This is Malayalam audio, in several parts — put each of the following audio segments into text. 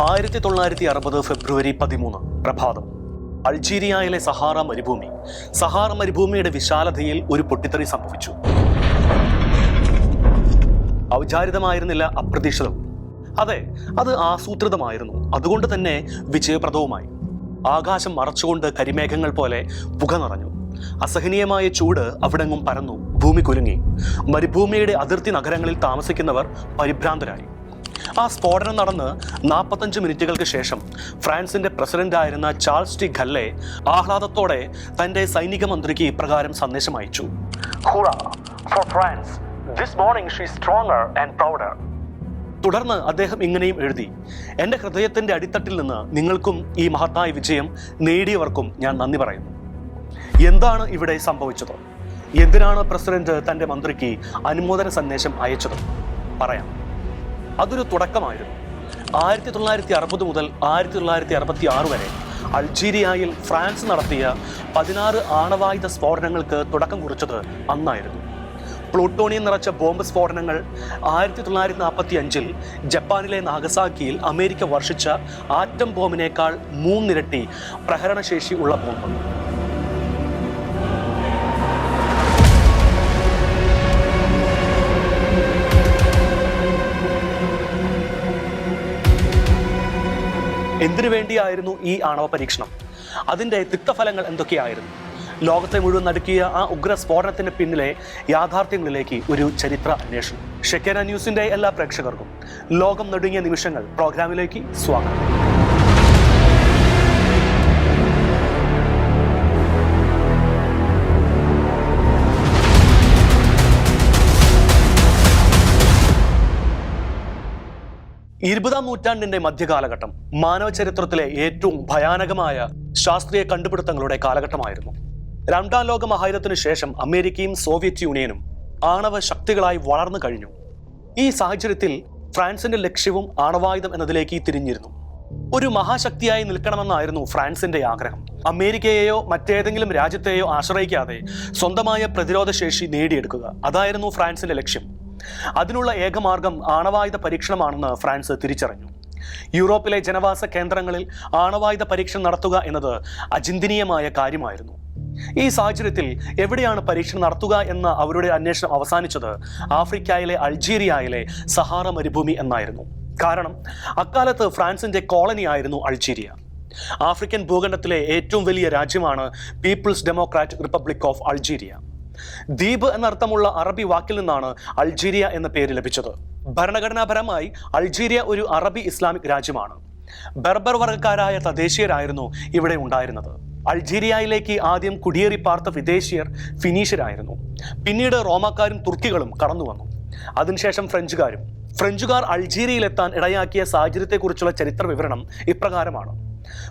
ആയിരത്തി തൊള്ളായിരത്തി അറുപത് ഫെബ്രുവരി പതിമൂന്ന്. പ്രഭാതം. അൾജീരിയയിലെ സഹാറ മരുഭൂമി. സഹാറ മരുഭൂമിയുടെ വിശാലതയിൽ ഒരു പൊട്ടിത്തെറി സംഭവിച്ചു. ഔചാരിതമായിരുന്നില്ല അപ്രതീക്ഷിതവും അതെ അത് ആസൂത്രിതമായിരുന്നു. അതുകൊണ്ട് തന്നെ വിജയപ്രദവുമായി. ആകാശം മറച്ചുകൊണ്ട് കരിമേഘങ്ങൾ പോലെ പുക നിറഞ്ഞു. അസഹനീയമായ ചൂട് അവിടെങ്ങും പരന്നു. ഭൂമി കുലുങ്ങി. മരുഭൂമിയുടെ അതിർത്തി നഗരങ്ങളിൽ താമസിക്കുന്നവർ പരിഭ്രാന്തരായി. ആ സ്ഫോടനം നടന്ന് നാൽപ്പത്തഞ്ച് മിനിറ്റുകൾക്ക് ശേഷം ഫ്രാൻസിന്റെ പ്രസിഡന്റ് ആയിരുന്ന ചാൾസ് ടി ഖല്ലെ ആഹ്ലാദത്തോടെ തന്റെ സൈനിക മന്ത്രിക്ക് ഇപ്രകാരം സന്ദേശം അയച്ചു. For France this morning and prouder തുടർന്ന് അദ്ദേഹം ഇങ്ങനെയും എഴുതി എന്റെ ഹൃദയത്തിന്റെ അടിത്തട്ടിൽ നിന്ന് നിങ്ങൾക്കും ഈ മഹത്തായ വിജയം നേടിയവർക്കും ഞാൻ നന്ദി പറയുന്നു. എന്താണ് ഇവിടെ സംഭവിച്ചത്? എന്തിനാണ് പ്രസിഡന്റ് തന്റെ മന്ത്രിക്ക് അനുമോദന സന്ദേശം അയച്ചത്? പറയാം. അതൊരു തുടക്കമായിരുന്നു. ആയിരത്തി തൊള്ളായിരത്തി അറുപത് മുതൽ ആയിരത്തി തൊള്ളായിരത്തി അറുപത്തി ആറ് വരെ അൾജീരിയയിൽ ഫ്രാൻസ് നടത്തിയ പതിനാറ് ആണവായുധ സ്ഫോടനങ്ങൾക്ക് തുടക്കം കുറിച്ചത് അന്നായിരുന്നു. പ്ലൂട്ടോണിയം നിറച്ച ബോംബ് സ്ഫോടനങ്ങൾ ആയിരത്തി തൊള്ളായിരത്തി നാൽപ്പത്തി അഞ്ചിൽ ജപ്പാനിലെ നാഗസാക്കിയിൽ അമേരിക്ക വർഷിച്ച ആറ്റം ബോംബിനേക്കാൾ മൂന്നിരട്ടി പ്രഹരണശേഷി ഉള്ള ബോംബ്. എന്തിനു വേണ്ടിയായിരുന്നു ഈ ആണവ പരീക്ഷണം? അതിന്റെ തിക്തഫലങ്ങൾ എന്തൊക്കെയായിരുന്നു? ലോകത്തെ മുഴുവൻ നടുക്കിയ ആ ഉഗ്ര സ്ഫോടനത്തിന് പിന്നിലെ യാഥാർത്ഥ്യങ്ങളിലേക്ക് ഒരു ചരിത്ര അന്വേഷണം. ഷെക്കേന ന്യൂസിന്റെ എല്ലാ പ്രേക്ഷകർക്കും ലോകം നടുങ്ങിയ നിമിഷങ്ങൾ പ്രോഗ്രാമിലേക്ക് സ്വാഗതം. ഇരുപതാം നൂറ്റാണ്ടിന്റെ മധ്യകാലഘട്ടം മാനവ ചരിത്രത്തിലെ ഏറ്റവും ഭയാനകമായ ശാസ്ത്രീയ കണ്ടുപിടുത്തങ്ങളുടെ കാലഘട്ടമായിരുന്നു. രണ്ടാം ലോക മഹായുദ്ധത്തിനു ശേഷം അമേരിക്കയും സോവിയറ്റ് യൂണിയനും ആണവ ശക്തികളായി വളർന്നു കഴിഞ്ഞു. ഈ സാഹചര്യത്തിൽ ഫ്രാൻസിന്റെ ലക്ഷ്യവും ആണവായുധം എന്നതിലേക്ക് തിരിഞ്ഞിരുന്നു. ഒരു മഹാശക്തിയായി നിൽക്കണമെന്നായിരുന്നു ഫ്രാൻസിന്റെ ആഗ്രഹം. അമേരിക്കയെയോ മറ്റേതെങ്കിലും രാജ്യത്തെയോ ആശ്രയിക്കാതെ സ്വന്തമായ പ്രതിരോധ ശേഷി നേടിയെടുക്കുക. അതായിരുന്നു ഫ്രാൻസിന്റെ ലക്ഷ്യം. അതിനുള്ള ഏകമാർഗം ആണവായുധ പരീക്ഷണമാണെന്ന് ഫ്രാൻസ് തിരിച്ചറിഞ്ഞു. യൂറോപ്പിലെ ജനവാസ കേന്ദ്രങ്ങളിൽ ആണവായുധ പരീക്ഷണം നടത്തുക എന്നത് അചിന്തനീയമായ കാര്യമായിരുന്നു. ഈ സാഹചര്യത്തിൽ എവിടെയാണ് പരീക്ഷണം നടത്തുക എന്ന അവരുടെ അന്വേഷണം അവസാനിച്ചത് ആഫ്രിക്കയിലെ അൾജീരിയയിലെ സഹാറ മരുഭൂമി എന്നായിരുന്നു. കാരണം അക്കാലത്ത് ഫ്രാൻസിന്റെ കോളനി ആയിരുന്നു അൾജീരിയ. ആഫ്രിക്കൻ ഭൂഖണ്ഡത്തിലെ ഏറ്റവും വലിയ രാജ്യമാണ് People's Democratic Republic of Algeria. ദ്വീപ് എന്നർത്ഥമുള്ള അറബി വാക്കിൽ നിന്നാണ് അൾജീരിയ എന്ന പേര് ലഭിച്ചത്. ഭരണഘടനാപരമായി അൾജീരിയ ഒരു അറബി ഇസ്ലാമിക് രാജ്യമാണ്. ബർബർ വർഗക്കാരായ തദ്ദേശീയരായിരുന്നു ഇവിടെ ഉണ്ടായിരുന്നത്. അൾജീരിയയിലേക്ക് ആദ്യം കുടിയേറി പാർത്ത വിദേശീയർ ഫിനീഷ്യരായിരുന്നു. പിന്നീട് റോമാക്കാരും തുർക്കികളും കടന്നു വന്നു. അതിനുശേഷം ഫ്രഞ്ചുകാരും. ഫ്രഞ്ചുകാർ അൾജീരിയയിലെത്താൻ ഇടയാക്കിയ സാഹചര്യത്തെക്കുറിച്ചുള്ള ചരിത്ര വിവരണം ഇപ്രകാരമാണ്.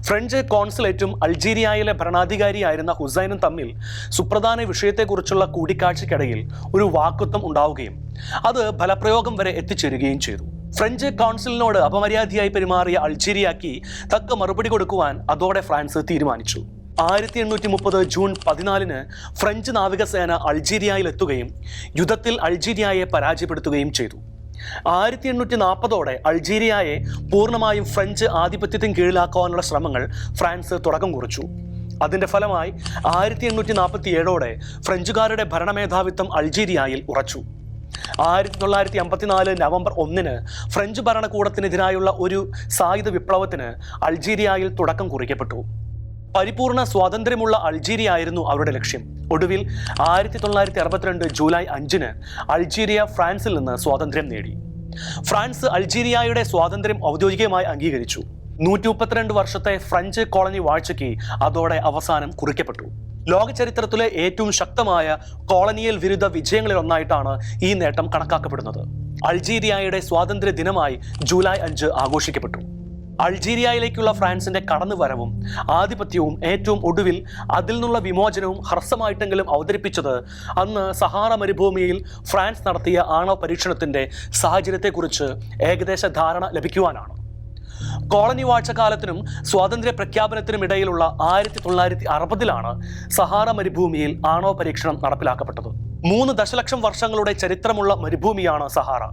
ഫ്രഞ്ച് കോൺസുലേറ്റും അൾജീരിയയിലെ ഭരണാധികാരിയായിരുന്ന ഹുസൈനും തമ്മിൽ സുപ്രധാന വിഷയത്തെക്കുറിച്ചുള്ള കൂടിക്കാഴ്ചയ്ക്കിടയിൽ ഒരു വാക്കുത്വം ഉണ്ടാവുകയും അത് ഫലപ്രയോഗം വരെ എത്തിച്ചേരുകയും ചെയ്തു. ഫ്രഞ്ച് കൗൺസിലിനോട് അപമര്യാദയായി പെരുമാറിയ അൾജീരിയക്ക് തക്ക മറുപടി കൊടുക്കുവാൻ അതോടെ ഫ്രാൻസ് തീരുമാനിച്ചു. ആയിരത്തി എണ്ണൂറ്റി മുപ്പത് ജൂൺ പതിനാലിന് ഫ്രഞ്ച് നാവികസേന അൾജീരിയയിൽ എത്തുകയും യുദ്ധത്തിൽ അൾജീരിയയെ പരാജയപ്പെടുത്തുകയും ചെയ്തു. ആയിരത്തി എണ്ണൂറ്റി നാൽപ്പതോടെ അൾജീരിയയെ പൂർണമായും ഫ്രഞ്ച് ആധിപത്യത്തിന് കീഴിലാക്കുവാനുള്ള ശ്രമങ്ങൾ ഫ്രാൻസ് തുടക്കം കുറിച്ചു. അതിന്റെ ഫലമായി ആയിരത്തി എണ്ണൂറ്റി നാൽപ്പത്തി ഏഴോടെ ഫ്രഞ്ചുകാരുടെ ഭരണമേധാവിത്വം അൾജീരിയയിൽ ഉറച്ചു. ആയിരത്തി തൊള്ളായിരത്തി അമ്പത്തിനാല് നവംബർ ഒന്നിന് ഫ്രഞ്ച് ഭരണകൂടത്തിനെതിരായുള്ള ഒരു സായുധ വിപ്ലവത്തിന് അൾജീരിയയിൽ തുടക്കം കുറിക്കപ്പെട്ടു. പരിപൂർണ സ്വാതന്ത്ര്യമുള്ള അൾജീരിയ ആയിരുന്നു അവരുടെ ലക്ഷ്യം. ഒടുവിൽ ആയിരത്തി തൊള്ളായിരത്തി അറുപത്തിരണ്ട് ജൂലൈ അഞ്ചിന് അൾജീരിയ ഫ്രാൻസിൽ നിന്ന് സ്വാതന്ത്ര്യം നേടി. ഫ്രാൻസ് അൾജീരിയയുടെ സ്വാതന്ത്ര്യം ഔദ്യോഗികമായി അംഗീകരിച്ചു. നൂറ്റി മുപ്പത്തിരണ്ട് വർഷത്തെ ഫ്രഞ്ച് കോളനി വാഴ്ചയ്ക്ക് അതോടെ അവസാനം കുറിക്കപ്പെട്ടു. ലോക ചരിത്രത്തിലെ ഏറ്റവും ശക്തമായ കോളനിയൽ വിരുദ്ധ വിജയങ്ങളിൽ ഒന്നായിട്ടാണ് ഈ നേട്ടം കണക്കാക്കപ്പെടുന്നത്. അൾജീരിയയുടെ സ്വാതന്ത്ര്യ ദിനമായി ജൂലൈ അഞ്ച് ആഘോഷിക്കപ്പെട്ടു. അൾജീരിയയിലേക്കുള്ള ഫ്രാൻസിന്റെ കടന്നുവരവും ആധിപത്യവും ഏറ്റവും ഒടുവിൽ അതിൽ നിന്നുള്ള വിമോചനവും ഹ്രസ്വമായിട്ടെങ്കിലും അവതരിപ്പിച്ചത് അന്ന് സഹാറ മരുഭൂമിയിൽ ഫ്രാൻസ് നടത്തിയ ആണവ പരീക്ഷണത്തിന്റെ സാഹചര്യത്തെക്കുറിച്ച് ഏകദേശ ധാരണ ലഭിക്കുവാനാണ്. കോളനി വാഴ്ചക്കാലത്തിനും സ്വാതന്ത്ര്യ പ്രഖ്യാപനത്തിനും ഇടയിലുള്ള ആയിരത്തി തൊള്ളായിരത്തി അറുപതിലാണ് സഹാറ മരുഭൂമിയിൽ ആണവ പരീക്ഷണം നടപ്പിലാക്കപ്പെട്ടത്. മൂന്ന് ദശലക്ഷം വർഷങ്ങളുടെ ചരിത്രമുള്ള മരുഭൂമിയാണ് സഹാറ.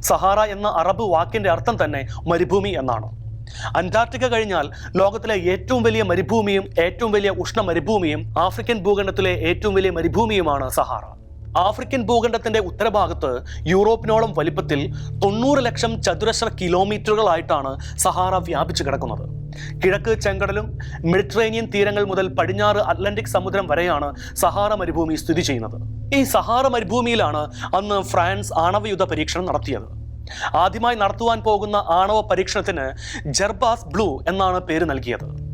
സഹാറ എന്ന അറബ് വാക്കിന്റെ അർത്ഥം തന്നെ മരുഭൂമി എന്നാണ്. അന്റാർട്ടിക്ക കഴിഞ്ഞാൽ ലോകത്തിലെ ഏറ്റവും വലിയ മരുഭൂമിയും ഏറ്റവും വലിയ ഉഷ്ണ മരുഭൂമിയും ആഫ്രിക്കൻ ഭൂഖണ്ഡത്തിലെ ഏറ്റവും വലിയ മരുഭൂമിയുമാണ് സഹാറ. ആഫ്രിക്കൻ ഭൂഖണ്ഡത്തിന്റെ ഉത്തരഭാഗത്ത് യൂറോപ്പിനോളം വലിപ്പത്തിൽ തൊണ്ണൂറ് ലക്ഷം ചതുരശ്ര കിലോമീറ്ററുകളായിട്ടാണ് സഹാറ വ്യാപിച്ചു കിടക്കുന്നത്. കിഴക്ക് ചെങ്കടലും മെഡിറ്ററേനിയൻ തീരങ്ങൾ മുതൽ പടിഞ്ഞാറ് അറ്റ്ലാന്റിക് സമുദ്രം വരെയാണ് സഹാറ മരുഭൂമി സ്ഥിതി ചെയ്യുന്നത്. ഈ സഹാറ മരുഭൂമിയിലാണ് അന്ന് ഫ്രാൻസ് ആണവയുദ്ധ പരീക്ഷണം നടത്തിയത്. ആദ്യമായി നടത്തുവാൻ പോകുന്ന ആണവ പരീക്ഷണത്തിന് ജർബാസ് ബ്ലൂ എന്നാണ് പേര് നൽകിയത്.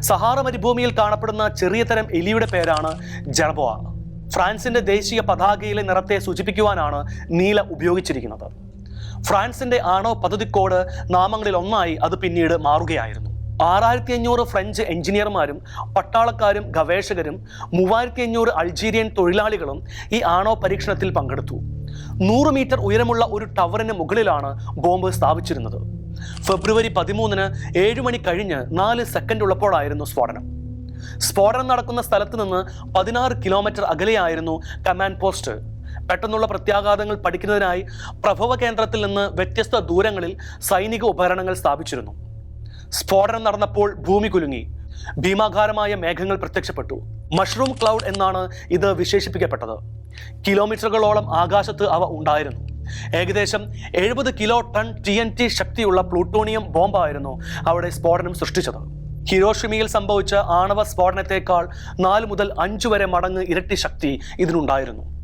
സഹാറ മരുഭൂമിയിൽ കാണപ്പെടുന്ന ചെറിയ തരം എലിയുടെ പേരാണ് ജർബോവ. ഫ്രാൻസിന്റെ ദേശീയ പതാകയിലെ നിറത്തെ സൂചിപ്പിക്കുവാനാണ് നീല ഉപയോഗിച്ചിരിക്കുന്നത്. ഫ്രാൻസിന്റെ ആണവ പദ്ധതിക്കോട് നാമങ്ങളിൽ ഒന്നായി അത് പിന്നീട് മാറുകയായിരുന്നു. ആറായിരത്തി അഞ്ഞൂറ് ഫ്രഞ്ച് എഞ്ചിനീയർമാരും പട്ടാളക്കാരും ഗവേഷകരും മൂവായിരത്തി അഞ്ഞൂറ് അൾജീരിയൻ തൊഴിലാളികളും ഈ ആണോ പരീക്ഷണത്തിൽ പങ്കെടുത്തു. നൂറ് മീറ്റർ ഉയരമുള്ള ഒരു ടവറിന് മുകളിലാണ് ബോംബ് സ്ഥാപിച്ചിരുന്നത്. ഫെബ്രുവരി പതിമൂന്നിന് ഏഴ് മണി കഴിഞ്ഞ് നാല് സെക്കൻഡ് ഉള്ളപ്പോഴായിരുന്നു സ്ഫോടനം. സ്ഫോടനം നടക്കുന്ന സ്ഥലത്ത് നിന്ന് പതിനാറ് കിലോമീറ്റർ അകലെയായിരുന്നു കമാൻഡ് പോസ്റ്റ് പെട്ടെന്നുള്ള പ്രത്യാഘാതങ്ങൾ പഠിക്കുന്നതിനായി പ്രഭവ കേന്ദ്രത്തിൽ നിന്ന് വ്യത്യസ്ത ദൂരങ്ങളിൽ സൈനിക ഉപകരണങ്ങൾ സ്ഥാപിച്ചിരുന്നു. സ്ഫോടനം നടന്നപ്പോൾ ഭൂമി കുലുങ്ങി. ഭീമാകാരമായ മേഘങ്ങൾ പ്രത്യക്ഷപ്പെട്ടു. മഷ്റൂം ക്ലൗഡ് എന്നാണ് ഇത് വിശേഷിപ്പിക്കപ്പെട്ടത്. കിലോമീറ്ററുകളോളം ആകാശത്ത് അവ ഉണ്ടായിരുന്നു. ഏകദേശം എഴുപത് kilo ton T N T ശക്തിയുള്ള പ്ലൂട്ടോണിയം ബോംബായിരുന്നു അവിടെ സ്ഫോടനം സൃഷ്ടിച്ചത്. ഹിരോഷിമയിൽ സംഭവിച്ച ആണവ സ്ഫോടനത്തെക്കാൾ നാല് മുതൽ അഞ്ചു വരെ മടങ്ങ് ഇരട്ടി ശക്തി ഇതിനുണ്ടായിരുന്നു.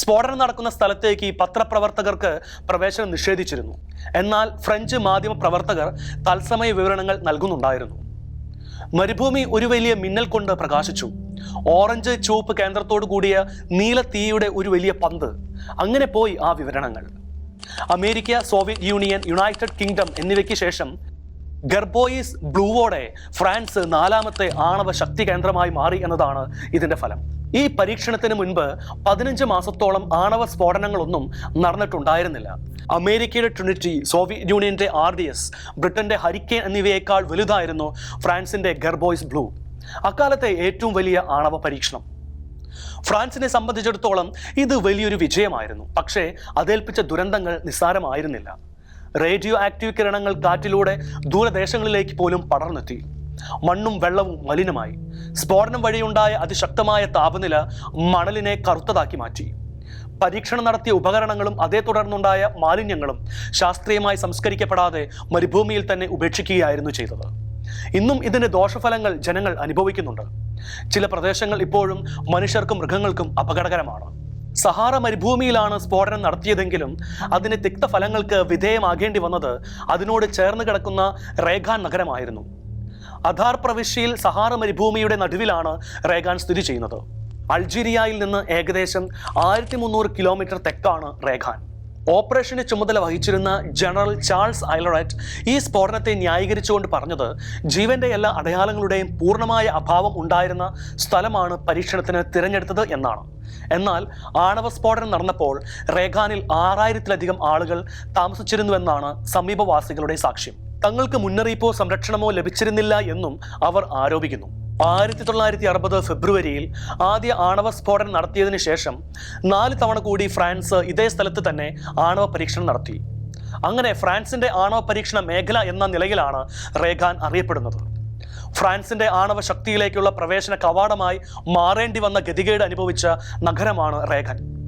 സ്ഫോടനം നടക്കുന്ന സ്ഥലത്തേക്ക് ഈ പത്രപ്രവർത്തകർക്ക് പ്രവേശനം നിഷേധിച്ചിരുന്നു. എന്നാൽ ഫ്രഞ്ച് മാധ്യമ പ്രവർത്തകർ തത്സമയ വിവരണങ്ങൾ നൽകുന്നുണ്ടായിരുന്നു. മരുഭൂമി ഒരു വലിയ മിന്നൽ കൊണ്ട് പ്രകാശിച്ചു. ഓറഞ്ച് ചുവപ്പ് കേന്ദ്രത്തോടു കൂടിയ നീല തീയുടെ ഒരു വലിയ പന്ത്. അങ്ങനെ പോയി ആ വിവരണങ്ങൾ. America Soviet Union United Kingdom എന്നിവയ്ക്ക് ശേഷം ഗർബോയിസ് ബ്ലൂവോടെ ഫ്രാൻസ് നാലാമത്തെ ആണവ ശക്തി കേന്ദ്രമായി മാറി എന്നതാണ് ഇതിന്റെ ഫലം. ഈ പരീക്ഷണത്തിന് മുൻപ് പതിനഞ്ച് മാസത്തോളം ആണവ സ്ഫോടനങ്ങളൊന്നും നടന്നിട്ടുണ്ടായിരുന്നില്ല. അമേരിക്കയുടെ ട്രിനിറ്റി സോവിയറ്റ് യൂണിയന്റെ ആർ ഡി എസ് ബ്രിട്ടന്റെ ഹരിക്കേൻ എന്നിവയേക്കാൾ വലുതായിരുന്നു ഫ്രാൻസിന്റെ ഗർബോയ്സ് ബ്ലൂ. അക്കാലത്തെ ഏറ്റവും വലിയ ആണവ പരീക്ഷണം. ഫ്രാൻസിനെ സംബന്ധിച്ചിടത്തോളം ഇത് വലിയൊരു വിജയമായിരുന്നു. പക്ഷേ അതേൽപ്പിച്ച ദുരന്തങ്ങൾ നിസ്സാരമായിരുന്നില്ല. റേഡിയോ ആക്റ്റീവ് കിരണങ്ങൾ കാറ്റിലൂടെ ദൂരദേശങ്ങളിലേക്ക് പോലും പടർന്നെത്തി. മണ്ണും വെള്ളവും മലിനമായി. സ്ഫോടനം വഴിയുണ്ടായ അതിശക്തമായ താപനില മണലിനെ കറുത്തതാക്കി മാറ്റി. പരീക്ഷണം നടത്തിയ ഉപകരണങ്ങളും അതേ തുടർന്നുണ്ടായ മാലിന്യങ്ങളും ശാസ്ത്രീയമായി സംസ്കരിക്കപ്പെടാതെ മരുഭൂമിയിൽ തന്നെ ഉപേക്ഷിക്കുകയായിരുന്നു ചെയ്തത്. ഇന്നും ഇതിന്റെ ദോഷഫലങ്ങൾ ജനങ്ങൾ അനുഭവിക്കുന്നുണ്ട്. ചില പ്രദേശങ്ങൾ ഇപ്പോഴും മനുഷ്യർക്കും മൃഗങ്ങൾക്കും അപകടകരമാണ്. സഹാറ മരുഭൂമിയിലാണ് സ്ഫോടനം നടത്തിയതെങ്കിലും അതിന് തിക്തഫലങ്ങൾക്ക് വിധേയമാകേണ്ടി വന്നത് അതിനോട് ചേർന്ന് കിടക്കുന്ന റേഖാൻ നഗരമായിരുന്നു. അധാർ പ്രവിശ്യയിൽ സഹാറ മരുഭൂമിയുടെ നടുവിലാണ് റേഗാൻ സ്ഥിതി ചെയ്യുന്നത്. അൾജീരിയയിൽ നിന്ന് ഏകദേശം ആയിരത്തി മുന്നൂറ് കിലോമീറ്റർ തെക്കാണ് റേഖാൻ ഓപ്പറേഷന്റെ ചുമതല വഹിച്ചിരുന്ന ജനറൽ ചാൾസ് ഐലററ്റ് ഈ സ്ഫോടനത്തെ ന്യായീകരിച്ചുകൊണ്ട് പറഞ്ഞത് ജീവന്റെ എല്ലാ അടയാളങ്ങളുടെയും പൂർണമായ അഭാവം ഉണ്ടായിരുന്ന സ്ഥലമാണ് പരീക്ഷണത്തിന് തിരഞ്ഞെടുത്തത് എന്നാണ്. എന്നാൽ ആണവ സ്ഫോടനം നടന്നപ്പോൾ റേഖാനിൽ ആറായിരത്തിലധികം ആളുകൾ താമസിച്ചിരുന്നുവെന്നാണ് സമീപവാസികളുടെ സാക്ഷ്യം. തങ്ങൾക്ക് മുന്നറിയിപ്പോ സംരക്ഷണമോ ലഭിച്ചിരുന്നില്ല എന്നും അവർ ആരോപിക്കുന്നു. ആയിരത്തി തൊള്ളായിരത്തി അറുപത് ഫെബ്രുവരിയിൽ ആദ്യ ആണവ സ്ഫോടനം നടത്തിയതിനു ശേഷം നാല് തവണ കൂടി ഫ്രാൻസ് ഇതേ സ്ഥലത്ത് തന്നെ ആണവ പരീക്ഷണം നടത്തി. അങ്ങനെ ഫ്രാൻസിന്റെ ആണവ പരീക്ഷണ മേഖല എന്ന നിലയിലാണ് റേഖാൻ അറിയപ്പെടുന്നത്. ഫ്രാൻസിന്റെ ആണവ ശക്തിയിലേക്കുള്ള പ്രവേശന കവാടമായി മാറേണ്ടി വന്ന ഗതികേട് അനുഭവിച്ച നഗരമാണ് റേഖൻ.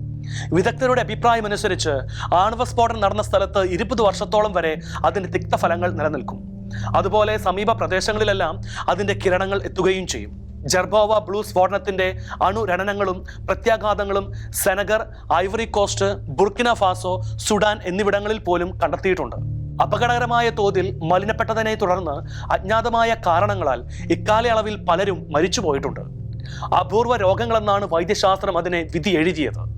വിദഗ്ധരുടെ അഭിപ്രായമനുസരിച്ച് ആണവ സ്ഫോടനം നടന്ന സ്ഥലത്ത് ഇരുപത് വർഷത്തോളം വരെ അതിന്റെ തിക്തഫലങ്ങൾ നിലനിൽക്കും. അതുപോലെ സമീപ പ്രദേശങ്ങളിലെല്ലാം അതിന്റെ കിരണങ്ങൾ എത്തുകയും ചെയ്യും. ജർബോവ ബ്ലൂ സ്ഫോടനത്തിന്റെ അണുരണനങ്ങളും പ്രത്യാഘാതങ്ങളും Senegal Ivory Coast Burkina Faso Sudan എന്നിവിടങ്ങളിൽ പോലും കണ്ടെത്തിയിട്ടുണ്ട്. അപകടകരമായ തോതിൽ മലിനപ്പെട്ടതിനെ തുടർന്ന് അജ്ഞാതമായ കാരണങ്ങളാൽ ഇക്കാലയളവിൽ പലരും മരിച്ചുപോയിട്ടുണ്ട്. അപൂർവ രോഗങ്ങളെന്നാണ് വൈദ്യശാസ്ത്രം അതിനെ വിധി എഴുതിയത്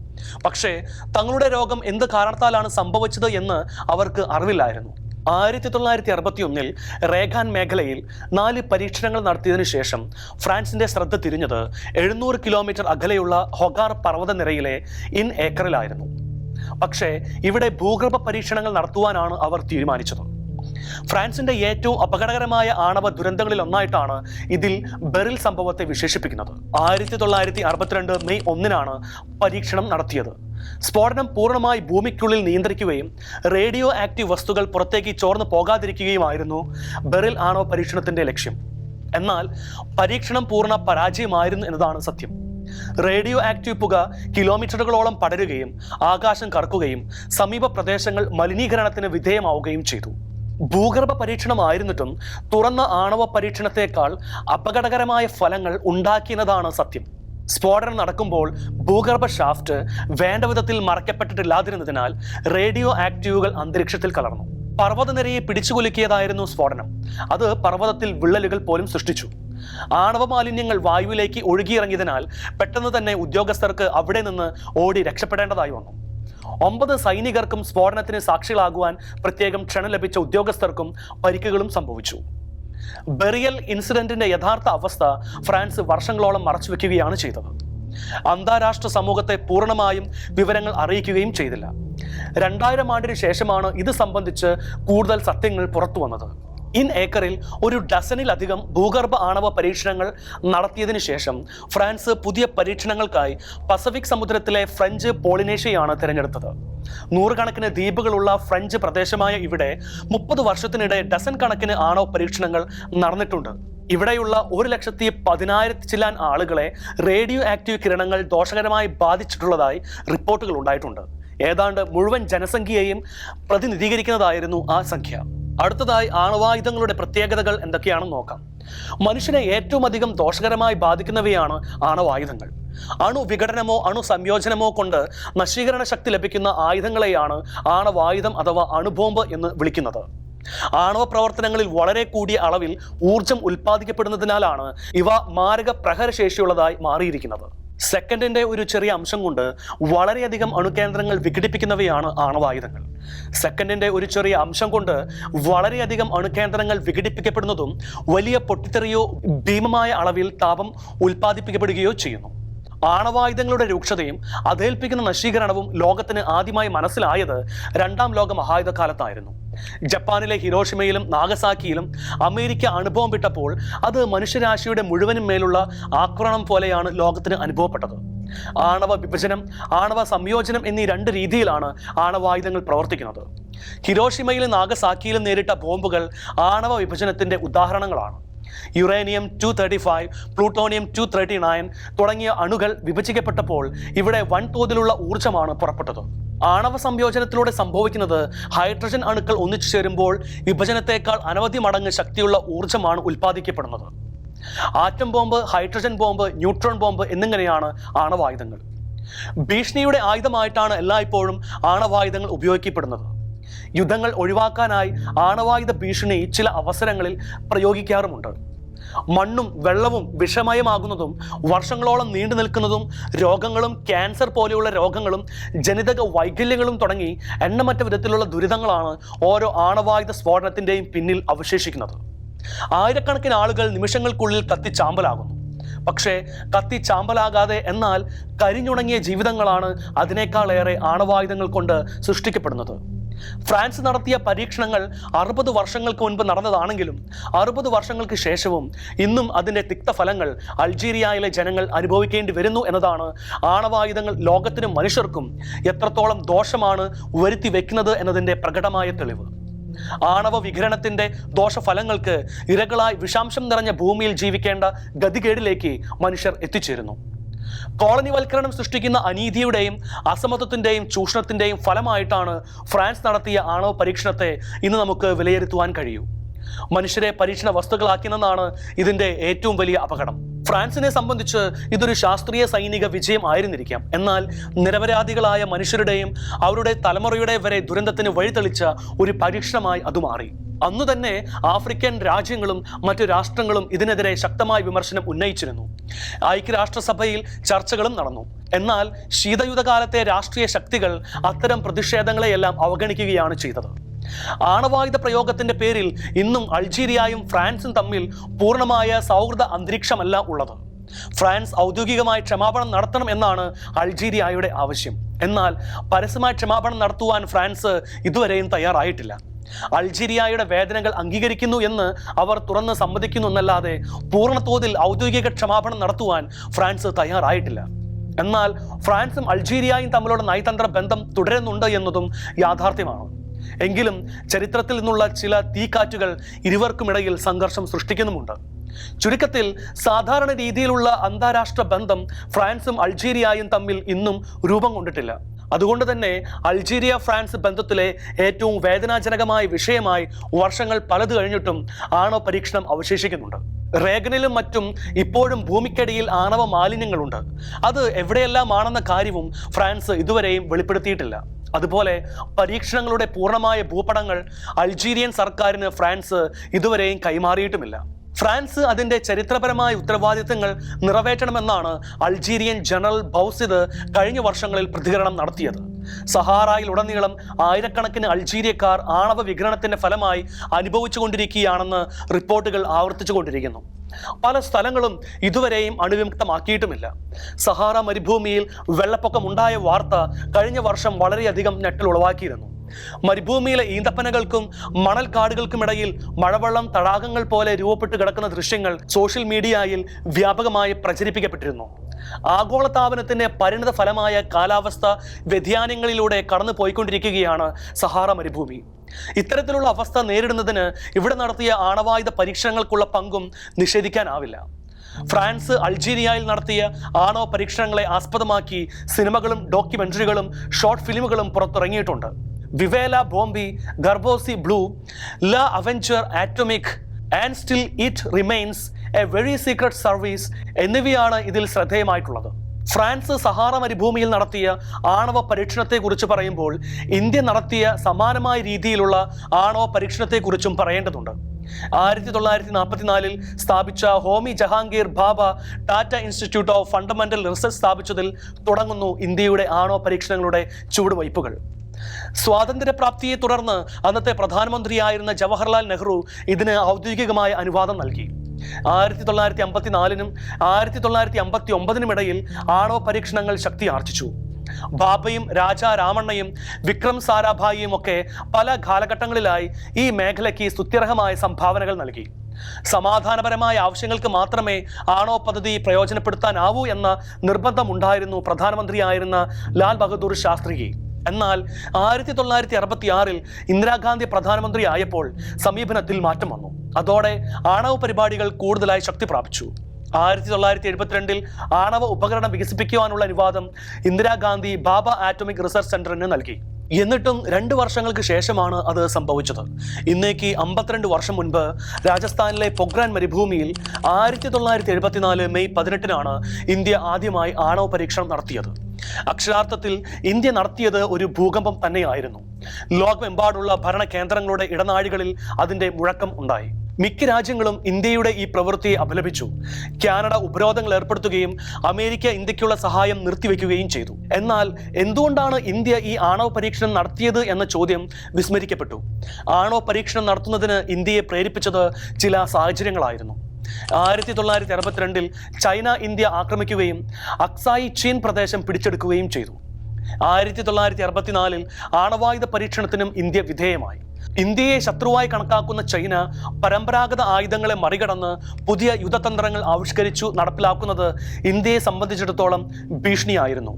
പക്ഷേ തങ്ങളുടെ രോഗം എന്ത് കാരണത്താലാണ് സംഭവിച്ചത് എന്ന് അവർക്ക് അറിവില്ലായിരുന്നു. ആയിരത്തി തൊള്ളായിരത്തി അറുപത്തി ഒന്നിൽ റേഖാൻ മേഖലയിൽ നാല് പരീക്ഷണങ്ങൾ നടത്തിയതിനു ശേഷം ഫ്രാൻസിന്റെ ശ്രദ്ധ തിരിഞ്ഞത് എഴുന്നൂറ് കിലോമീറ്റർ അകലെയുള്ള ഹൊഗാർ പർവതനിരയിലെ ഇൻ ഏക്കറിലായിരുന്നു. പക്ഷേ ഇവിടെ ഭൂഗർഭ പരീക്ഷണങ്ങൾ നടത്തുവാനാണ് അവർ തീരുമാനിച്ചത്. ഫ്രാൻസിന്റെ ഏറ്റവും അപകടകരമായ ആണവ ദുരന്തങ്ങളിൽ ഒന്നായിട്ടാണ് ഇതിൽ ബെറിൽ സംഭവത്തെ വിശേഷിപ്പിക്കുന്നത്. ആയിരത്തി തൊള്ളായിരത്തി അറുപത്തിരണ്ട് മെയ് ഒന്നിനാണ് പരീക്ഷണം നടത്തിയത്. സ്ഫോടനം പൂർണമായി ഭൂമിക്കുള്ളിൽ നിയന്ത്രിക്കുകയും റേഡിയോ ആക്റ്റീവ് വസ്തുക്കൾ പുറത്തേക്ക് ചോർന്നു പോകാതിരിക്കുകയുമായിരുന്നു ബെറിൽ ആണവ പരീക്ഷണത്തിന്റെ ലക്ഷ്യം. എന്നാൽ പരീക്ഷണം പൂർണ പരാജയമായിരുന്നു എന്നതാണ് സത്യം. റേഡിയോ ആക്റ്റീവ് പുക കിലോമീറ്ററുകളോളം പടരുകയും ആകാശം കറക്കുകയും സമീപ പ്രദേശങ്ങൾ മലിനീകരണത്തിന് വിധേയമാവുകയും ചെയ്തു. ഭൂഗർഭ പരീക്ഷണമായിരുന്നിട്ടും തുറന്ന ആണവ പരീക്ഷണത്തെക്കാൾ അപകടകരമായ ഫലങ്ങൾ ഉണ്ടാക്കിയെന്നതാണ് സത്യം. സ്ഫോടനം നടക്കുമ്പോൾ ഭൂഗർഭ ഷാഫ്റ്റ് വേണ്ട വിധത്തിൽ മറയ്ക്കപ്പെട്ടിട്ടില്ലാതിരുന്നതിനാൽ റേഡിയോ ആക്റ്റീവുകൾ അന്തരീക്ഷത്തിൽ കലർന്നു. പർവതനിരയെ പിടിച്ചുകുലുക്കിയതായിരുന്നു സ്ഫോടനം. അത് പർവതത്തിൽ വിള്ളലുകൾ പോലും സൃഷ്ടിച്ചു. ആണവ മാലിന്യങ്ങൾ വായുവിലേക്ക് ഒഴുകിയിറങ്ങിയതിനാൽ പെട്ടെന്ന് തന്നെ ഉദ്യോഗസ്ഥർക്ക് അവിടെ നിന്ന് ഓടി രക്ഷപ്പെടേണ്ടതായി വന്നു. ഒമ്പത് സൈനികർക്കും സ്ഫോടനത്തിന് സാക്ഷികളാകുവാൻ പ്രത്യേകം ക്ഷണം ലഭിച്ച ഉദ്യോഗസ്ഥർക്കും പരിക്കുകളും സംഭവിച്ചു. ബെറിയൽ ഇൻസിഡന്റിന്റെ യഥാർത്ഥ അവസ്ഥ ഫ്രാൻസ് വർഷങ്ങളോളം മറച്ചുവെക്കുകയാണ് ചെയ്തത്. അന്താരാഷ്ട്ര സമൂഹത്തെ പൂർണമായും വിവരങ്ങൾ അറിയിക്കുകയും ചെയ്തില്ല. രണ്ടായിരം ആണ്ടിന് ശേഷമാണ് ഇത് സംബന്ധിച്ച് കൂടുതൽ സത്യങ്ങൾ പുറത്തു വന്നത് ഇൻ ഏക്കറിൽ ഒരു ഡസനിലധികം ഭൂഗർഭ ആണവ പരീക്ഷണങ്ങൾ നടത്തിയതിനു ശേഷം ഫ്രാൻസ് പുതിയ പരീക്ഷണങ്ങൾക്കായി പസഫിക് സമുദ്രത്തിലെ ഫ്രഞ്ച് പോളിനേഷ്യയാണ് തിരഞ്ഞെടുത്തത്. നൂറുകണക്കിന് ദ്വീപുകളുള്ള ഫ്രഞ്ച് പ്രദേശമായ ഇവിടെ മുപ്പത് വർഷത്തിനിടെ ഡസൻ കണക്കിന് ആണവ പരീക്ഷണങ്ങൾ നടന്നിട്ടുണ്ട്. ഇവിടെയുള്ള ഒരു ലക്ഷത്തി പതിനായിരത്തി ചില്ലാൻ ആളുകളെ റേഡിയോ ആക്റ്റീവ് കിരണങ്ങൾ ദോഷകരമായി ബാധിച്ചിട്ടുള്ളതായി റിപ്പോർട്ടുകൾ ഉണ്ടായിട്ടുണ്ട്. ഏതാണ്ട് മുഴുവൻ ജനസംഖ്യയെയും പ്രതിനിധീകരിക്കുന്നതായിരുന്നു ആ സംഖ്യ. അടുത്തതായി ആണവായുധങ്ങളുടെ പ്രത്യേകതകൾ എന്തൊക്കെയാണെന്ന് നോക്കാം. മനുഷ്യനെ ഏറ്റവും അധികം ദോഷകരമായി ബാധിക്കുന്നവയാണ് ആണവായുധങ്ങൾ. അണു വിഘടനമോ അണു സംയോജനമോ കൊണ്ട് നശീകരണ ശക്തി ലഭിക്കുന്ന ആയുധങ്ങളെയാണ് ആണവായുധം അഥവാ അണുബോംബ് എന്ന് വിളിക്കുന്നത്. ആണവ പ്രവർത്തനങ്ങളിൽ വളരെ കൂടിയ അളവിൽ ഊർജം ഉൽപ്പാദിക്കപ്പെടുന്നതിനാലാണ് ഇവ മാരക പ്രഹരശേഷിയുള്ളതായി മാറിയിരിക്കുന്നത്. സെക്കൻഡിന്റെ ഒരു ചെറിയ അംശം കൊണ്ട് വളരെയധികം അണുകേന്ദ്രങ്ങൾ വിഘടിപ്പിക്കുന്നവയാണ് ആണവായുധങ്ങൾ. സെക്കൻഡിന്റെ ഒരു ചെറിയ അംശം കൊണ്ട് വളരെയധികം അണുകേന്ദ്രങ്ങൾ വിഘടിപ്പിക്കപ്പെടുന്നതും വലിയ പൊട്ടിത്തെറിയോ ഭീമമായ അളവിൽ താപം ഉൽപ്പാദിപ്പിക്കപ്പെടുകയോ ചെയ്യുന്നു. ആണവായുധങ്ങളുടെ രൂക്ഷതയും അതേൽപ്പിക്കുന്ന നശീകരണവും ലോകത്തിന് ആദ്യമായി മനസ്സിലായത് രണ്ടാം ലോക മഹായുധ കാലത്തായിരുന്നു ജപ്പാനിലെ ഹിരോഷിമയിലും നാഗസാക്കിയിലും അമേരിക്ക അണുബോംബിട്ടപ്പോൾ അത് മനുഷ്യരാശിയുടെ മുഴുവനും മേലുള്ള ആക്രമണം പോലെയാണ് ലോകത്തിന് അനുഭവപ്പെട്ടത്. ആണവ വിഭജനം ആണവ സംയോജനം എന്നീ രണ്ട് രീതിയിലാണ് ആണവായുധങ്ങൾ പ്രവർത്തിക്കുന്നത്. ഹിരോഷിമയിലും നാഗസാക്കിയിലും നേരിട്ട ബോംബുകൾ ആണവ വിഭജനത്തിന്റെ ഉദാഹരണങ്ങളാണ്. Uranium two thirty five plutonium two thirty nine തുടങ്ങിയ അണുകൾ വിഭജിക്കപ്പെട്ടപ്പോൾ ഇവിടെ വൻതോതിലുള്ള ഊർജമാണ് പുറപ്പെട്ടത്. ആണവ സംയോജനത്തിലൂടെ സംഭവിക്കുന്നത് ഹൈഡ്രജൻ അണുക്കൾ ഒന്നിച്ചു ചേരുമ്പോൾ വിഭജനത്തേക്കാൾ അനവധി മടങ്ങ് ശക്തിയുള്ള ഊർജമാണ് ഉൽപ്പാദിക്കപ്പെടുന്നത്. Atom bomb hydrogen bomb neutron bomb എന്നിങ്ങനെയാണ് ആണവായുധങ്ങൾ. ഭീഷണിയുടെ ആയുധമായിട്ടാണ് എല്ലായ്പ്പോഴും ആണവായുധങ്ങൾ ഉപയോഗിക്കപ്പെടുന്നത്. യുദ്ധങ്ങൾ ഒഴിവാക്കാനായി ആണവായുധ ഭീഷണി ചില അവസരങ്ങളിൽ പ്രയോഗിക്കാറുമുണ്ട്. മണ്ണും വെള്ളവും വിഷമയമാകുന്നതും വർഷങ്ങളോളം നീണ്ടു നിൽക്കുന്നതും രോഗങ്ങളും ക്യാൻസർ പോലെയുള്ള രോഗങ്ങളും ജനിതക വൈകല്യങ്ങളും തുടങ്ങി എണ്ണമറ്റ വിധത്തിലുള്ള ദുരിതങ്ങളാണ് ഓരോ ആണവായുധ സ്ഫോടനത്തിന്റെയും പിന്നിൽ അവശേഷിക്കുന്നത്. ആയിരക്കണക്കിന് ആളുകൾ നിമിഷങ്ങൾക്കുള്ളിൽ കത്തിച്ചാമ്പലാകുന്നു പക്ഷേ കത്തി ചാമ്പലാകാതെ എന്നാൽ കരിഞ്ഞുണങ്ങിയ ജീവിതങ്ങളാണ് അതിനേക്കാളേറെ ആണവായുധങ്ങൾ കൊണ്ട് സൃഷ്ടിക്കപ്പെടുന്നത്. ഫ്രാൻസ് നടത്തിയ പരീക്ഷണങ്ങൾ അറുപത് വർഷങ്ങൾക്ക് മുൻപ് നടന്നതാണെങ്കിലും അറുപത് വർഷങ്ങൾക്ക് ശേഷവും ഇന്നും അതിന്റെ തിക്തഫലങ്ങൾ അൾജീരിയയിലെ ജനങ്ങൾ അനുഭവിക്കേണ്ടി വരുന്നു എന്നതാണ് ആണവായുധങ്ങൾ ലോകത്തിനും മനുഷ്യർക്കും എത്രത്തോളം ദോഷമാണ് വരുത്തി വെക്കുന്നത് എന്നതിന്റെ പ്രകടമായ തെളിവ്. ആണവ വികിരണത്തിന്റെ ദോഷഫലങ്ങൾക്ക് ഇരകളായി വിഷാംശം നിറഞ്ഞ ഭൂമിയിൽ ജീവിക്കേണ്ട ഗതികേടിലേക്ക് മനുഷ്യർ എത്തിച്ചേരുന്നു. കോളനിവൽക്കരണം സൃഷ്ടിക്കുന്ന അനീതിയുടെയും അസമത്വത്തിന്റെയും ചൂഷണത്തിന്റെയും ഫലമായിട്ടാണ് ഫ്രാൻസ് നടത്തിയ ആണവ പരീക്ഷണത്തെ ഇന്ന് നമുക്ക് വിലയിരുത്തുവാൻ കഴിയൂ. മനുഷ്യരെ പരീക്ഷണ വസ്തുക്കളാക്കിയെന്നാണ് ഇതിന്റെ ഏറ്റവും വലിയ അപകടം. ഫ്രാൻസിനെ സംബന്ധിച്ച് ഇതൊരു ശാസ്ത്രീയ സൈനിക വിജയം ആയിരുന്നിരിക്കാം. എന്നാൽ നിരപരാധികളായ മനുഷ്യരുടെയും അവരുടെ തലമുറയുടെ വരെ ദുരന്തത്തിന് വഴിതെളിച്ച ഒരു പരീക്ഷണമായി അത് മാറി. അന്നു തന്നെ ആഫ്രിക്കൻ രാജ്യങ്ങളും മറ്റു രാഷ്ട്രങ്ങളും ഇതിനെതിരെ ശക്തമായ വിമർശനം ഉന്നയിച്ചിരുന്നു. ഐക്യരാഷ്ട്രസഭയിൽ ചർച്ചകളും നടന്നു. എന്നാൽ ശീതയുധകാലത്തെ രാഷ്ട്രീയ ശക്തികൾ അത്തരം പ്രതിഷേധങ്ങളെയെല്ലാം അവഗണിക്കുകയാണ് ചെയ്തത്. ആണവായുധ പ്രയോഗത്തിന്റെ പേരിൽ ഇന്നും അൾജീരിയയും ഫ്രാൻസും തമ്മിൽ പൂർണമായ സൗഹൃദ അന്തരീക്ഷമല്ല ഉള്ളത്. ഫ്രാൻസ് ഔദ്യോഗികമായി ക്ഷമാപണം നടത്തണം എന്നാണ് അൾജീരിയയുടെ ആവശ്യം. എന്നാൽ പരസ്യമായി ക്ഷമാപണം നടത്തുവാൻ ഫ്രാൻസ് ഇതുവരെയും തയ്യാറായിട്ടില്ല. അൾജീരിയയുടെ വേദനകൾ അംഗീകരിക്കുന്നു എന്ന് അവർ തുറന്ന് സമ്മതിക്കുന്നു എന്നല്ലാതെ പൂർണതോതിൽ ഔദ്യോഗിക ക്ഷമാപണം നടത്തുവാൻ ഫ്രാൻസ് തയ്യാറായിട്ടില്ല. എന്നാൽ ഫ്രാൻസും അൾജീരിയയും തമ്മിലുള്ള നയതന്ത്ര ബന്ധം തുടരുന്നുണ്ട് എന്നതും യാഥാർത്ഥ്യമാണ്. എങ്കിലും ചരിത്രത്തിൽ നിന്നുള്ള ചില തീക്കാറ്റുകൾ ഇരുവർക്കുമിടയിൽ സംഘർഷം സൃഷ്ടിക്കുന്നുമുണ്ട്. ചുരുക്കത്തിൽ സാധാരണ രീതിയിലുള്ള അന്താരാഷ്ട്ര ബന്ധം ഫ്രാൻസും അൾജീരിയയും തമ്മിൽ ഇന്നും രൂപം കൊണ്ടിട്ടില്ല. അതുകൊണ്ട് തന്നെ അൾജീരിയ ഫ്രാൻസ് ബന്ധത്തിലെ ഏറ്റവും വേദനാജനകമായ വിഷയമായി വർഷങ്ങൾ പലത് കഴിഞ്ഞിട്ടും ആണവ പരീക്ഷണം അവശേഷിക്കുന്നുണ്ട്. റേഗനിലും മറ്റും ഇപ്പോഴും ഭൂമിക്കടിയിൽ ആണവ മാലിന്യങ്ങളുണ്ട്. അത് എവിടെയെല്ലാം ആണെന്ന കാര്യവും ഫ്രാൻസ് ഇതുവരെയും വെളിപ്പെടുത്തിയിട്ടില്ല. അതുപോലെ പരീക്ഷണങ്ങളുടെ പൂർണമായ ഭൂപടങ്ങൾ അൾജീരിയൻ സർക്കാരിന് ഫ്രാൻസ് ഇതുവരെയും കൈമാറിയിട്ടുമില്ല. ഫ്രാൻസ് അതിന്റെ ചരിത്രപരമായ ഉത്തരവാദിത്തങ്ങൾ നിറവേറ്റണമെന്നാണ് അൾജീരിയൻ ജനറൽ ബൗസിദ് കഴിഞ്ഞ വർഷങ്ങളിൽ പ്രതികരണം നടത്തിയത്. സഹാറായിൽ ഉടനീളം ആയിരക്കണക്കിന് അൾജീരിയക്കാർ ആണവ വിഗ്രഹണത്തിന്റെ ഫലമായി അനുഭവിച്ചുകൊണ്ടിരിക്കുകയാണെന്ന് റിപ്പോർട്ടുകൾ ആവർത്തിച്ചുകൊണ്ടിരിക്കുന്നു പല സ്ഥലങ്ങളും ഇതുവരെയും അണുവിമുക്തമാക്കിയിട്ടുമില്ല. സഹാറ മരുഭൂമിയിൽ വെള്ളപ്പൊക്കമുണ്ടായ വാർത്ത കഴിഞ്ഞ വർഷം വളരെയധികം ഞെട്ടൽ ഉളവാക്കിയിരുന്നു. മരുഭൂമിയിലെ ഈന്തപ്പനകൾക്കും മണൽക്കാടുകൾക്കുമിടയിൽ മഴവെള്ളം തടാകങ്ങൾ പോലെ രൂപപ്പെട്ട് കിടക്കുന്ന ദൃശ്യങ്ങൾ സോഷ്യൽ മീഡിയയിൽ വ്യാപകമായി പ്രചരിപ്പിക്കപ്പെട്ടിരുന്നു. ആഗോളതാപനത്തിന്റെ പരിണിത ഫലമായ കാലാവസ്ഥ വ്യതിയാനങ്ങളിലൂടെ കടന്നു പോയിക്കൊണ്ടിരിക്കുകയാണ് സഹാറ മരുഭൂമി. ഇത്തരത്തിലുള്ള അവസ്ഥ നേരിടുന്നതിന് ഇവിടെ നടത്തിയ ആണവായുധ പരീക്ഷണങ്ങൾക്കുള്ള പങ്കും നിഷേധിക്കാനാവില്ല. ഫ്രാൻസ് അൾജീരിയയിൽ നടത്തിയ ആണവ പരീക്ഷണങ്ങളെ ആസ്പദമാക്കി സിനിമകളും ഡോക്യുമെന്ററികളും ഷോർട്ട് ഫിലിമുകളും പുറത്തിറങ്ങിയിട്ടുണ്ട്. വിവേല ബോംബി ഗർബോസി ബ്ലൂ ല avenger atomic and still it remains a very secret service എന്നിവയാണ് ഇതിൽ ശ്രദ്ധേയമായിട്ടുള്ളത്. ഫ്രാൻസ് സഹാറ മരുഭൂമിയിൽ നടത്തിയ ആണവ പരീക്ഷണത്തെക്കുറിച്ച് പറയുമ്പോൾ ഇന്ത്യ നടത്തിയ സമാനമായ രീതിയിലുള്ള ആണവ പരീക്ഷണത്തെക്കുറിച്ചും പറയേണ്ടതുണ്ട്. ആയിരത്തി തൊള്ളായിരത്തി നാൽപ്പത്തിനാലിൽ സ്ഥാപിച്ച Homi Jehangir Bhabha Tata institute of fundamental research സ്ഥാപിച്ചതിൽ തുടങ്ങുന്നു ഇന്ത്യയുടെ ആണവ പരീക്ഷണങ്ങളുടെ ചുവടുവയ്പ്പുകൾ. സ്വാതന്ത്ര്യപ്രാപ്തിയെ തുടർന്ന് അന്നത്തെ പ്രധാനമന്ത്രിയായിരുന്ന ജവഹർലാൽ നെഹ്റു ഇതിന് ഔദ്യോഗികമായ അനുവാദം നൽകി. ആയിരത്തി തൊള്ളായിരത്തി അമ്പത്തിനാലിനും ആയിരത്തി തൊള്ളായിരത്തി അമ്പത്തി ഒമ്പതിനും ഇടയിൽ ആണവ പരീക്ഷണങ്ങൾ ശക്തി ആർജിച്ചു. ബാബയും രാജാ രാമണ്ണയും വിക്രം സാരാഭായിയും ഒക്കെ പല കാലഘട്ടങ്ങളിലായി ഈ മേഖലയ്ക്ക് സ്തുത്യർഹമായ സംഭാവനകൾ നൽകി. സമാധാനപരമായ ആവശ്യങ്ങൾക്ക് മാത്രമേ ആണോ പദ്ധതി പ്രയോജനപ്പെടുത്താനാവൂ എന്ന നിർബന്ധമുണ്ടായിരുന്നു പ്രധാനമന്ത്രിയായിരുന്ന ലാൽ ബഹദൂർ ശാസ്ത്രിക്ക് എന്നാൽ ആയിരത്തി തൊള്ളായിരത്തി അറുപത്തി ആറിൽ ഇന്ദിരാഗാന്ധി പ്രധാനമന്ത്രി ആയപ്പോൾ സമീപനത്തിൽ മാറ്റം വന്നു. അതോടെ ആണവ പരിപാടികൾ കൂടുതലായി ശക്തി പ്രാപിച്ചു. ആയിരത്തി തൊള്ളായിരത്തി എഴുപത്തിരണ്ടിൽ ആണവ ഉപകരണം വികസിപ്പിക്കുവാനുള്ള അനുവാദം ഇന്ദിരാഗാന്ധി ബാബ ആറ്റോമിക് റിസർച്ച് സെന്ററിന് നൽകി. എന്നിട്ടും രണ്ട് വർഷങ്ങൾക്ക് ശേഷമാണ് അത് സംഭവിച്ചത്. ഇന്നേക്ക് അമ്പത്തിരണ്ട് വർഷം മുൻപ് രാജസ്ഥാനിലെ പൊഗ്രാൻ മരുഭൂമിയിൽ ആയിരത്തി തൊള്ളായിരത്തി എഴുപത്തിനാല് മെയ് പതിനെട്ടിനാണ് ഇന്ത്യ ആദ്യമായി ആണവ പരീക്ഷണം നടത്തിയത്. അക്ഷരാർത്ഥത്തിൽ ഇന്ത്യ നടത്തിയത് ഒരു ഭൂകമ്പം തന്നെയായിരുന്നു. ലോകമെമ്പാടുള്ള ഭരണ കേന്ദ്രങ്ങളുടെ ഇടനാഴികളിൽ അതിന്റെ മുഴക്കം ഉണ്ടായി. മിക്ക രാജ്യങ്ങളും ഇന്ത്യയുടെ ഈ പ്രവൃത്തിയെ അപലപിച്ചു. കാനഡ ഉപരോധങ്ങൾ ഏർപ്പെടുത്തുകയും അമേരിക്ക ഇന്ത്യക്കുള്ള സഹായം നിർത്തിവെക്കുകയും ചെയ്തു. എന്നാൽ എന്തുകൊണ്ടാണ് ഇന്ത്യ ഈ ആണവ പരീക്ഷണം നടത്തിയത് എന്ന ചോദ്യം വിസ്മരിക്കപ്പെട്ടു. ആണവ പരീക്ഷണം നടത്തുന്നതിന് ഇന്ത്യയെ പ്രേരിപ്പിച്ചത് ചില സാഹചര്യങ്ങളായിരുന്നു. ആയിരത്തി തൊള്ളായിരത്തി അറുപത്തിരണ്ടിൽ ചൈന ഇന്ത്യ ആക്രമിക്കുകയും അക്സായി ചീൻ പ്രദേശം പിടിച്ചെടുക്കുകയും ചെയ്തു. ആയിരത്തി തൊള്ളായിരത്തി അറുപത്തിനാലിൽ ആണവായുധ പരീക്ഷണത്തിനും ഇന്ത്യ വിധേയമായി. ഇന്ത്യയെ ശത്രുവായി കണക്കാക്കുന്ന ചൈന പരമ്പരാഗത ആയുധങ്ങളെ മറികടന്ന് പുതിയ യുദ്ധതന്ത്രങ്ങൾ ആവിഷ്കരിച്ചു നടപ്പിലാക്കുന്നത് ഇന്ത്യയെ സംബന്ധിച്ചിടത്തോളം ഭീഷണിയായിരുന്നു.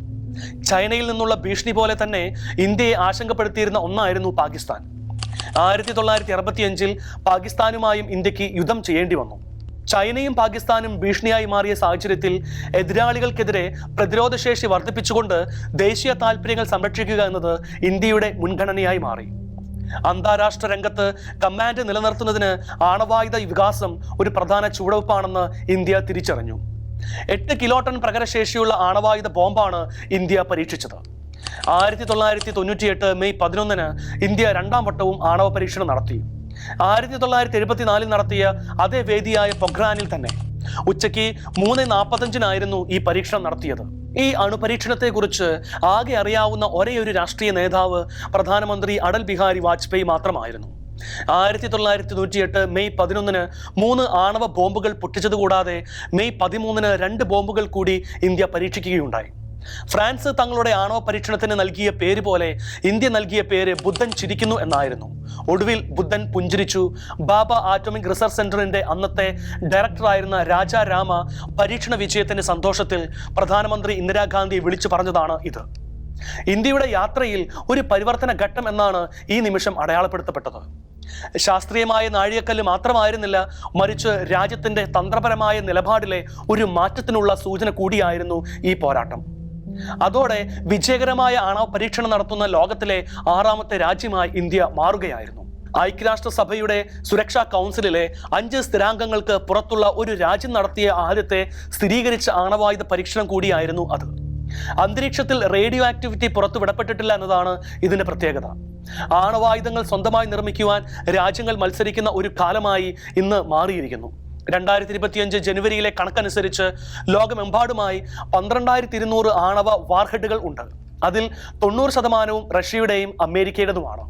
ചൈനയിൽ നിന്നുള്ള ഭീഷണി പോലെ തന്നെ ഇന്ത്യയെ ആശങ്കപ്പെടുത്തിയിരുന്ന ഒന്നായിരുന്നു പാകിസ്ഥാൻ. ആയിരത്തി തൊള്ളായിരത്തി അറുപത്തിയഞ്ചിൽ പാകിസ്ഥാനുമായും ഇന്ത്യയ്ക്ക് യുദ്ധം ചെയ്യേണ്ടി വന്നു. ചൈനയും പാകിസ്ഥാനും ഭീഷണിയായി മാറിയ സാഹചര്യത്തിൽ എതിരാളികൾക്കെതിരെ പ്രതിരോധശേഷി വർദ്ധിപ്പിച്ചുകൊണ്ട് ദേശീയ താൽപ്പര്യങ്ങൾ സംരക്ഷിക്കുക എന്നത് ഇന്ത്യയുടെ മുൻഗണനയായി മാറി. അന്താരാഷ്ട്ര രംഗത്ത് കമാൻഡ് നിലനിർത്തുന്നതിന് ആണവായുധ വികാസം ഒരു പ്രധാന ചുവടുവെപ്പാണെന്ന് ഇന്ത്യ തിരിച്ചറിഞ്ഞു. എട്ട് കിലോ ടൺ പ്രകരശേഷിയുള്ള ആണവായുധ ബോംബാണ് ഇന്ത്യ പരീക്ഷിച്ചത്. ആയിരത്തി തൊള്ളായിരത്തി തൊണ്ണൂറ്റി എട്ട് മെയ് പതിനൊന്നിന് ഇന്ത്യ രണ്ടാം വട്ടവും ആണവ പരീക്ഷണം നടത്തി. ആയിരത്തി തൊള്ളായിരത്തി എഴുപത്തിനാലിൽ നടത്തിയ അതേ വേദിയായ പൊഖ്രാനിൽ തന്നെ ഉച്ചയ്ക്ക് മൂന്ന് നാൽപ്പത്തഞ്ചിനായിരുന്നു ഈ പരീക്ഷണം നടത്തിയത്. ഈ അണുപരീക്ഷണത്തെക്കുറിച്ച് ആകെ അറിയാവുന്ന ഒരേ ഒരു രാഷ്ട്രീയ നേതാവ് പ്രധാനമന്ത്രി അടൽ ബിഹാരി വാജ്പേയി മാത്രമായിരുന്നു. ആയിരത്തി തൊള്ളായിരത്തി തൊണ്ണൂറ്റിയെട്ട് മെയ് പതിനൊന്നിന് മൂന്ന് ആണവ ബോംബുകൾ പൊട്ടിച്ചതുകൂടാതെ മെയ് പതിമൂന്നിന് രണ്ട് ബോംബുകൾ കൂടി ഇന്ത്യ പരീക്ഷിക്കുകയുണ്ടായി. ഫ്രാൻസ് തങ്ങളുടെ ആണവ പരീക്ഷണത്തിന് നൽകിയ പേര് പോലെ ഇന്ത്യ നൽകിയ പേര് ബുദ്ധൻ ചിരിക്കുന്നു എന്നായിരുന്നു. ഒടുവിൽ ബുദ്ധൻ പുഞ്ചിരിച്ചു. ബാബ ആറ്റോമിക് റിസർച്ച് സെന്ററിന്റെ അന്നത്തെ ഡയറക്ടറായിരുന്ന രാജാ രാമ പരീക്ഷണ വിജയത്തിന്റെ സന്തോഷത്തിൽ പ്രധാനമന്ത്രി ഇന്ദിരാഗാന്ധി വിളിച്ചു പറഞ്ഞതാണ് ഇത്. ഇന്ത്യയുടെ യാത്രയിൽ ഒരു പരിവർത്തന ഘട്ടം എന്നാണ് ഈ നിമിഷം അടയാളപ്പെടുത്തപ്പെട്ടത്. ശാസ്ത്രീയമായ നാഴികക്കല്ല് മാത്രമായിരുന്നില്ല മറിച്ച് രാജ്യത്തിന്റെ തന്ത്രപരമായ നിലപാടിലെ ഒരു മാറ്റത്തിനുള്ള സൂചന കൂടിയായിരുന്നു ഈ പോരാട്ടം. അതോടെ വിജയകരമായ ആണവ പരീക്ഷണം നടത്തുന്ന ലോകത്തിലെ ആറാമത്തെ രാജ്യമായി ഇന്ത്യ മാറുകയായിരുന്നു. ഐക്യരാഷ്ട്രസഭയുടെ സുരക്ഷാ കൗൺസിലിലെ അഞ്ച് സ്ഥിരാംഗങ്ങൾക്ക് പുറത്തുള്ള ഒരു രാജ്യം നടത്തിയ ആദ്യത്തെ സ്ഥിരീകരിച്ച ആണവായുധ പരീക്ഷണം കൂടിയായിരുന്നു അത്. അന്തരീക്ഷത്തിൽ റേഡിയോ ആക്ടിവിറ്റി പുറത്തുവിടപ്പെട്ടിട്ടില്ല എന്നതാണ് ഇതിന്റെ പ്രത്യേകത. ആണവായുധങ്ങൾ സ്വന്തമായി നിർമ്മിക്കുവാൻ രാജ്യങ്ങൾ മത്സരിക്കുന്ന ഒരു കാലമായി ഇന്ന് മാറിയിരിക്കുന്നു. രണ്ടായിരത്തി ഇരുപത്തിയഞ്ച് ജനുവരിയിലെ കണക്കനുസരിച്ച് ലോകമെമ്പാടുമായി പന്ത്രണ്ടായിരത്തി ഇരുന്നൂറ് ആണവ വാർഹെഡുകൾ ഉണ്ട്. അതിൽ തൊണ്ണൂറ് ശതമാനവും റഷ്യയുടെയും അമേരിക്കയുടേതുമാണ്.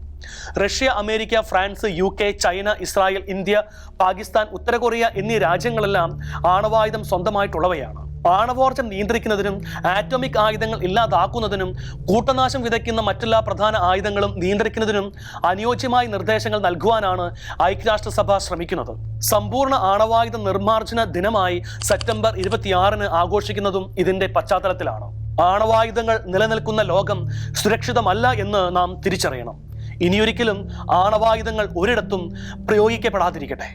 Russia America France U K China Israel India Pakistan ഉത്തര കൊറിയ എന്നീ രാജ്യങ്ങളെല്ലാം ആണവായുധം സ്വന്തമായിട്ടുള്ളവയാണ്. ആണവോർജം നിയന്ത്രിക്കുന്നതിനും ആറ്റോമിക് ആയുധങ്ങൾ ഇല്ലാതാക്കുന്നതിനും കൂട്ടനാശം വിതയ്ക്കുന്ന മറ്റെല്ലാ പ്രധാന ആയുധങ്ങളും നിയന്ത്രിക്കുന്നതിനും അനുയോജ്യമായ നിർദ്ദേശങ്ങൾ നൽകുവാനാണ് ഐക്യരാഷ്ട്രസഭ ശ്രമിക്കുന്നത്. സമ്പൂർണ ആണവായുധ നിർമ്മാർജന ദിനമായി സെപ്റ്റംബർ ഇരുപത്തിയാറിന് ആഘോഷിക്കുന്നതും ഇതിന്റെ പശ്ചാത്തലത്തിലാണ്. ആണവായുധങ്ങൾ നിലനിൽക്കുന്ന ലോകം സുരക്ഷിതമല്ല എന്ന് നാം തിരിച്ചറിയണം. ഇനിയൊരിക്കലും ആണവായുധങ്ങൾ ഒരിടത്തും പ്രയോഗിക്കപ്പെടാതിരിക്കട്ടെ.